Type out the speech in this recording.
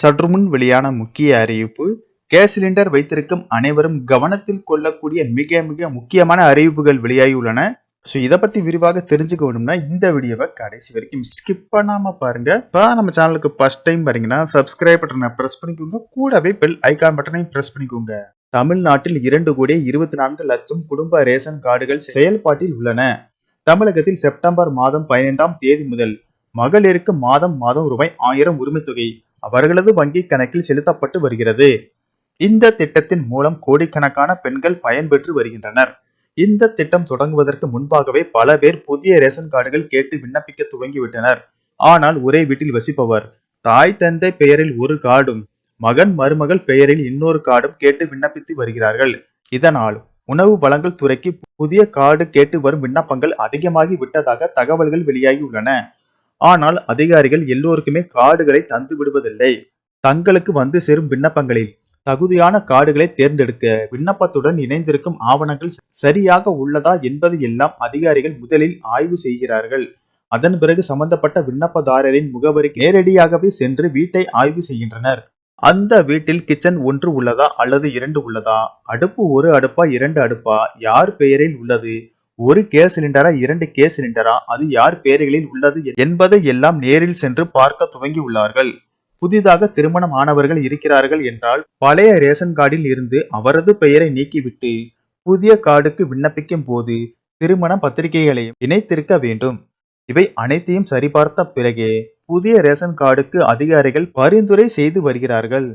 சற்று முன் வெளியான முக்கிய அறிவிப்பு கேஸ் சிலிண்டர் வைத்திருக்கும் அனைவரும் கவனத்தில் கொள்ளக்கூடிய மிக மிக முக்கியமான அறிவிப்புகள் வெளியாகியுள்ளன. ஸோ இதை பத்தி விரிவாக தெரிஞ்சுக்கணும்னா இந்த வீடியோவை கடைசி வரைக்கும் ஸ்கிப் பண்ணாம பாருங்க. இப்போ நம்ம சேனலுக்கு ஃபர்ஸ்ட் டைம் பாருங்கன்னா சப்ஸ்கிரைப் பட்டனை பிரஸ் பண்ணிக்கோங்க. கூடவே பெல் ஐகான் பட்டனையும் பிரஸ் பண்ணிக்கோங்க. தமிழ்நாட்டில் இரண்டு கோடி இருபத்தி நான்கு லட்சம் குடும்ப ரேஷன் கார்டுகள் செயல்பாட்டில் உள்ளன. தமிழகத்தில் செப்டம்பர் மாதம் பதினைந்தாம் தேதி முதல் மகளிருக்கு மாதம் மாதம் ரூபாய் ஆயிரம் உரிமை தொகை அவர்களது வங்கி கணக்கில் செலுத்தப்பட்டு வருகிறது. இந்த திட்டத்தின் மூலம் கோடிக்கணக்கான பெண்கள் பயன்பெற்று வருகின்றனர். இந்த திட்டம் தொடங்குவதற்கு முன்பாகவே பல பேர் புதிய ரேஷன் கார்டுகள் கேட்டு விண்ணப்பிக்க துவங்கிவிட்டனர். ஆனால் ஒரே வீட்டில் வசிப்பவர் தாய் தந்தை பெயரில் ஒரு கார்டும் மகன் மருமகள் பெயரில் இன்னொரு கார்டும் கேட்டு விண்ணப்பித்து வருகிறார்கள். இதனால் உணவு வழங்கல் துறைக்கு புதிய கார்டு கேட்டு வரும் விண்ணப்பங்கள் அதிகமாகி விட்டதாக தகவல்கள் வெளியாகி உள்ளன. ஆனால் அதிகாரிகள் எல்லோருக்குமே கார்டுகளை தந்து விடுவதில்லை. தங்களுக்கு வந்து சேரும் விண்ணப்பங்களில் தகுதியான கார்டுகளை தேர்ந்தெடுக்க விண்ணப்பத்துடன் இணைந்திருக்கும் ஆவணங்கள் சரியாக உள்ளதா என்பது எல்லாம் அதிகாரிகள் முதலில் ஆய்வு செய்கிறார்கள். அதன் பிறகு சம்பந்தப்பட்ட விண்ணப்பதாரரின் முகவரி நேரடியாகவே சென்று வீட்டை ஆய்வு செய்கின்றனர். அந்த வீட்டில் கிச்சன் ஒன்று உள்ளதா அல்லது இரண்டு உள்ளதா? அடுப்பு ஒரு அடுப்பா இரண்டு அடுப்பா? யார் பெயரில் உள்ளது? ஒரு கேஸ் சிலிண்டரா இரண்டு கேஸ் சிலிண்டரா? அது யார் பெயர்களில் உள்ளது என்பதை எல்லாம் நேரில் சென்று பார்க்க துவங்கி உள்ளார்கள். புதிதாக திருமணம் ஆனவர்கள் இருக்கிறார்கள் என்றால் பழைய ரேஷன் கார்டில் இருந்து அவரது பெயரை நீக்கிவிட்டு புதிய கார்டுக்கு விண்ணப்பிக்கும் போது திருமண பத்திரிகைகளையும் இணைத்திருக்க வேண்டும். இவை அனைத்தையும் சரிபார்த்த பிறகே புதிய ரேஷன் கார்டுக்கு அதிகாரிகள் பரிந்துரை செய்து வருகிறார்கள்.